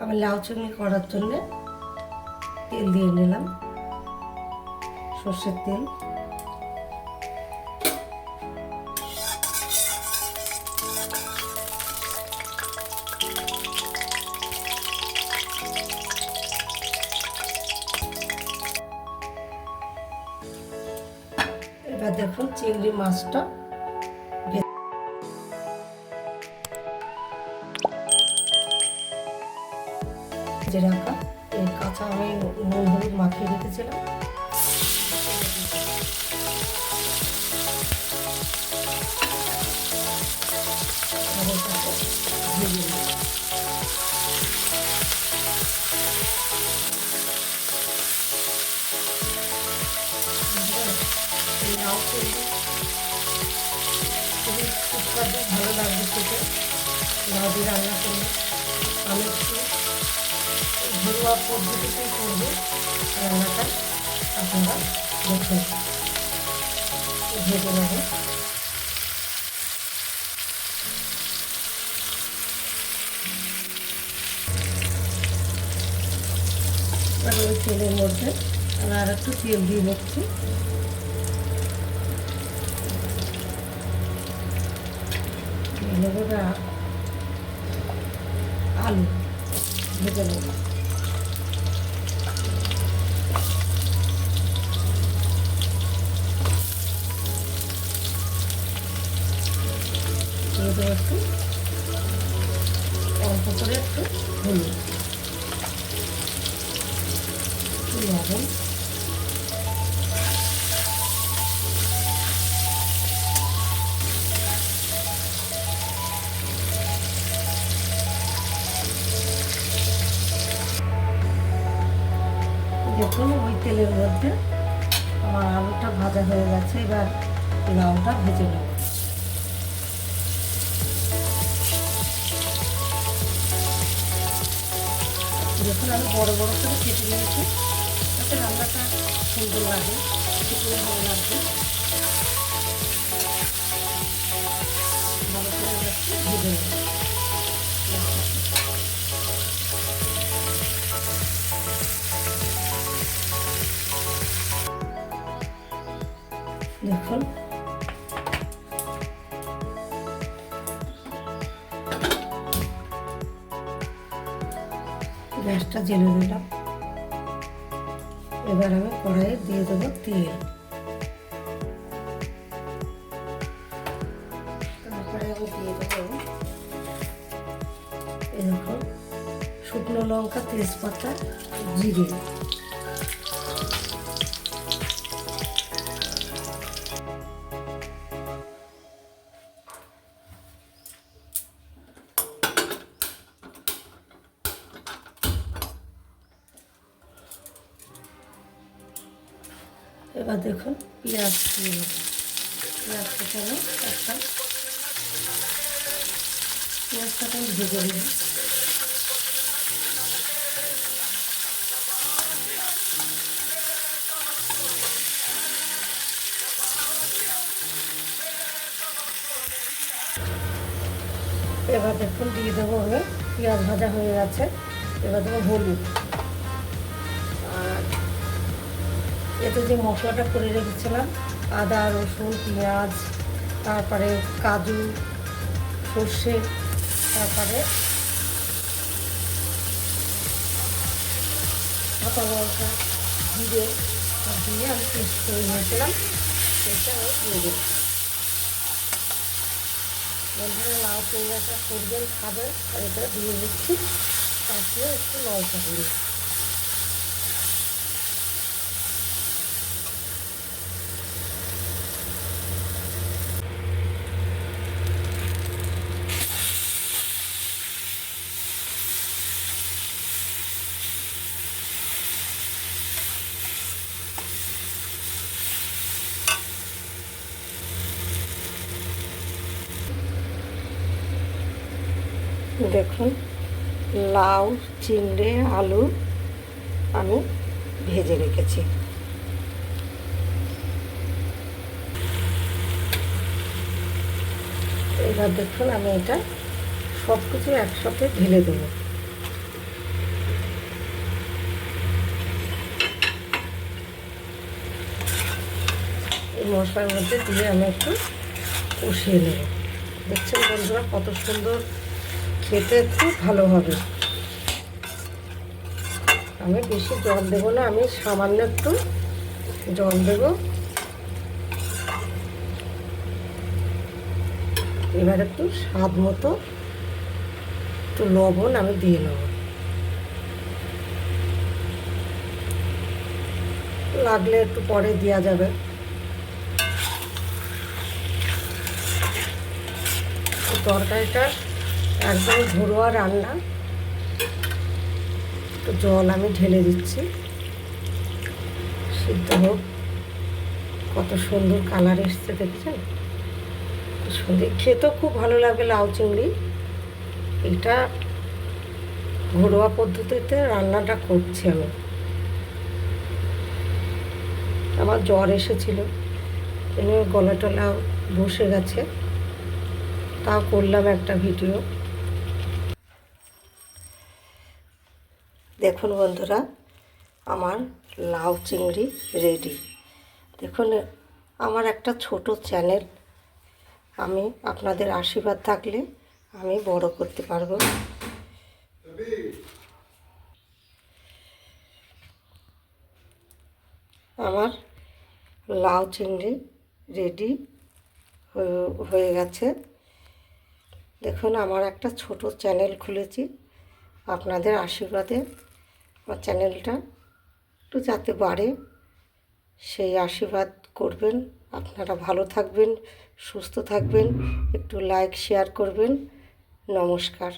আমি লাউ চিংড়ি করার জন্য তেল দিয়ে নিলাম সর্ষের তেল। এবার দেখুন চিংড়ি মাছটা ভেজে রাখা। এই কাঁচা আমি নুন হলুদ মাখিয়ে রেখেছিলাম। ভালো লাগবে খেতে। লাউ রান্না করলে আমি একটু ঘরোয়া পদ্ধতিতেই করব রান্নাটা আপনারা দেখুন ভেজে নেবেন তেলের মধ্যে আর একটু তেল দিয়ে দিয়ে আলু, ভেজে নেব। দেবো একটু। অল্প করে একটু হলুদ। দেখুন, ওই তেলের মধ্যে আমার আলুটা ভাজা হয়ে গেছে। এবার লাউটা ভেজে নেব। দেখুন আমি বড় বড় করে কেটে নিয়েছি যাতে রান্নাটা সুন্দর লাগে খেতেও ভালো লাগবে। দেখুন গ্যাসটা জেলে দিলাম। এবার আমি কড়াইয়ে দিয়ে দেবো তেল। তারপরে আমি দিয়ে দেবো এরকম শুকনো লঙ্কা, তেজপাতা, জিরে। এবার দেখুন পেঁয়াজ দিয়ে নেব পেঁয়াজ কেটে একটা পেঁয়াজটাকে ভেজে নেব এবার দেখুন দিয়ে দেবো আমি পেঁয়াজ ভাজা হয়ে গেছে। এবার দেবো হলুদ। এতে যে মশলাটা করে রেখেছিলাম, আদা, রসুন, পেঁয়াজ, তারপরে কাজু, সর্ষে, তারপরে কাঁচা লঙ্কা জিরে দিয়ে আমি পেস্ট করে নিয়েছিলাম। সেটা দিয়ে দেবো বন্ধুরা, লাউ পেঁয়াজটা করবেন, খাবেন, আর এটা দিয়ে দিচ্ছি। তারপরে একটু লঙ্কা দিয়ে দেখুন, লাউ, চিংড়ে, আলু আমি ভেজে রেখেছি। এবার দেখুন আমি এটা সব কিছু একসাথে ঢেলে দেবো। মশলার মধ্যে দিয়ে আমি একটু কষিয়ে নেব। দেখছেন বন্ধুরা কত সুন্দর খেতে খুব ভালো হবে। আমি বেশি জল দেবো না, আমি সামান্য একটু জল দেব। এবার একটু স্বাদ মতো একটু লবণ আমি দিয়ে নেব। লাগলে একটু পরে দেওয়া যাবে। তরকারিটা একদম ঘরোয়া রান্না। তো জল আমি ঢেলে দিচ্ছি। সিদ্ধ হোক। কত সুন্দর কালার এসছে, দেখছেন? সুন্দর খেতেও খুব ভালো লাগে লাউ চিংড়ি। এটা ঘরোয়া পদ্ধতিতে রান্নাটা করছি আমি। আমার জ্বর এসেছিল। গলা টলা বসে গেছে। তাও করলাম একটা ভিডিও। দেখুন বন্ধুরা, আমার লাউ চিংড়ি রেডি দেখুন, আমার একটা ছোট চ্যানেল আমি আপনাদের আশীর্বাদ থাকলে আমি বড় করতে পারব। আমার লাউ চিংড়ি রেডি হয়ে গেছে। দেখুন, আমার একটা ছোট চ্যানেল খুলেছি, আপনাদের আশীর্বাদে আমার চ্যানেলটা। একটু যাতে বাড়ে, সেই আশীর্বাদ করবেন। আপনারা ভালো থাকবেন, সুস্থ থাকবেন, একটু লাইক শেয়ার করবেন। নমস্কার।